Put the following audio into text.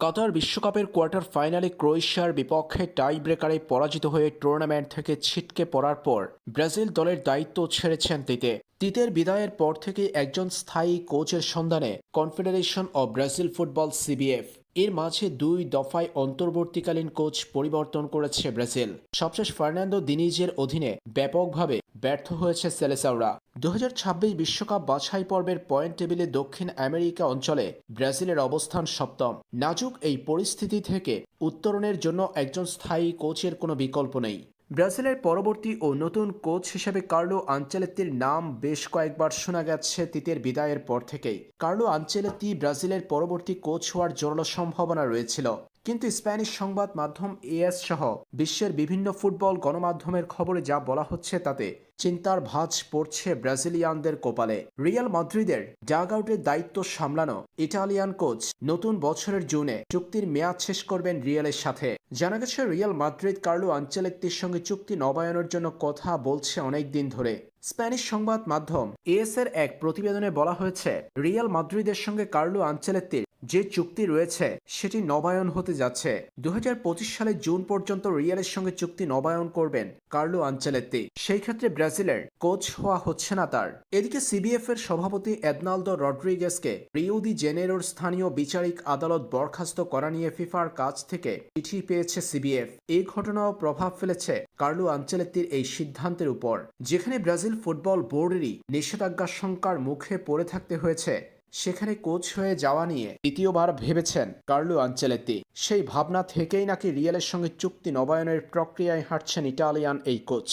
কাতার বিশ্বকাপের কোয়ার্টার ফাইনালে ক্রোয়েশিয়ার বিপক্ষে টাই ব্রেকারে পরাজিত হয়ে টুর্নামেন্ট থেকে ছিটকে পড়ার পর ব্রাজিল দলের দায়িত্ব ছেড়েছেন তিতে। তিতের বিদায়ের পর থেকে একজন স্থায়ী কোচের সন্ধানে confederation of Brazil football CBF এর মাঝে দুই দফায় অন্তর্বর্তীকালীন কোচ পরিবর্তন করেছে ব্রাজিল। সবশেষ ফার্নান্দো দিনিজের অধীনে ব্যাপকভাবে ব্যর্থ হয়েছে সেলেসাওরা দু বিশ্বকাপ বাছাই পর্বের পয়েন্ট টেবিলে দক্ষিণ আমেরিকা অঞ্চলে ব্রাজিলের অবস্থান সপ্তম। নাজুক এই পরিস্থিতি থেকে উত্তরণের জন্য একজন স্থায়ী কোচের কোনো বিকল্প নেই। ব্রাজিলের পরবর্তী ও নতুন কোচ হিসেবে কার্লো আঞ্চেলেত্তির নাম বেশ কয়েকবার শোনা গেছে তিতের বিদায়ের পর থেকেই। কার্লো আঞ্চেলেত্তি ব্রাজিলের পরবর্তী কোচ হওয়ার জোরালো সম্ভাবনা রয়েছিল। কিন্তু স্প্যানিশ সংবাদ মাধ্যম এএস সহ বিশ্বের বিভিন্ন ফুটবল গণমাধ্যমের খবরে যা বলা হচ্ছে তাতে চিন্তার ভাঁজ পড়ছে ব্রাজিলিয়ানদের কোপালে। রিয়াল মাদ্রিদের ডাগ আউটের দায়িত্ব সামলানো ইটালিয়ান কোচ নতুন বছরের জুনে চুক্তির মেয়াদ শেষ করবেন রিয়ালের সাথে। জানা গেছে, রিয়াল মাদ্রিদ কার্লো আঞ্চলেত্তির সঙ্গে চুক্তি নবায়নের জন্য কথা বলছে অনেক দিন ধরে। স্প্যানিশ সংবাদ মাধ্যম এএস এর এক প্রতিবেদনে বলা হয়েছে, রিয়াল মাদ্রিদের সঙ্গে কার্লো আঞ্চলেত্তির যে চুক্তি রয়েছে, সেটি নবায়ন হতে যাচ্ছে। দু হাজার পঁচিশ সালে জুন পর্যন্ত রিয়ালের সঙ্গে চুক্তি নবায়ন করবেন কার্লো আঞ্চেলেত্তি। সেই ক্ষেত্রে ব্রাজিলের কোচ হওয়া হচ্ছে না তার। এদিকে সিবিএফ এর সভাপতি এদনালদো রড্রিগেসকে রিও দি জেনেরোর স্থানীয় বিচারিক আদালত বরখাস্ত করা নিয়ে ফিফার কাছ থেকে চিঠি পেয়েছে সিবিএফ। এই ঘটনাও প্রভাব ফেলেছে কার্লো আঞ্চেলেত্তির এই সিদ্ধান্তের উপর, যেখানে ব্রাজিল ফুটবল বোর্ডেরই নিষেধাজ্ঞা শঙ্কার মুখে পড়ে থাকতে হয়েছে। সেখানে কোচ হয়ে যাওয়া নিয়ে দ্বিতীয়বার ভেবেছেন কার্লো আঞ্চেলেতি সেই ভাবনা থেকেই নাকি রিয়ালের সঙ্গে চুক্তি নবায়নের প্রক্রিয়ায় হাঁটছেন ইটালিয়ান এই কোচ।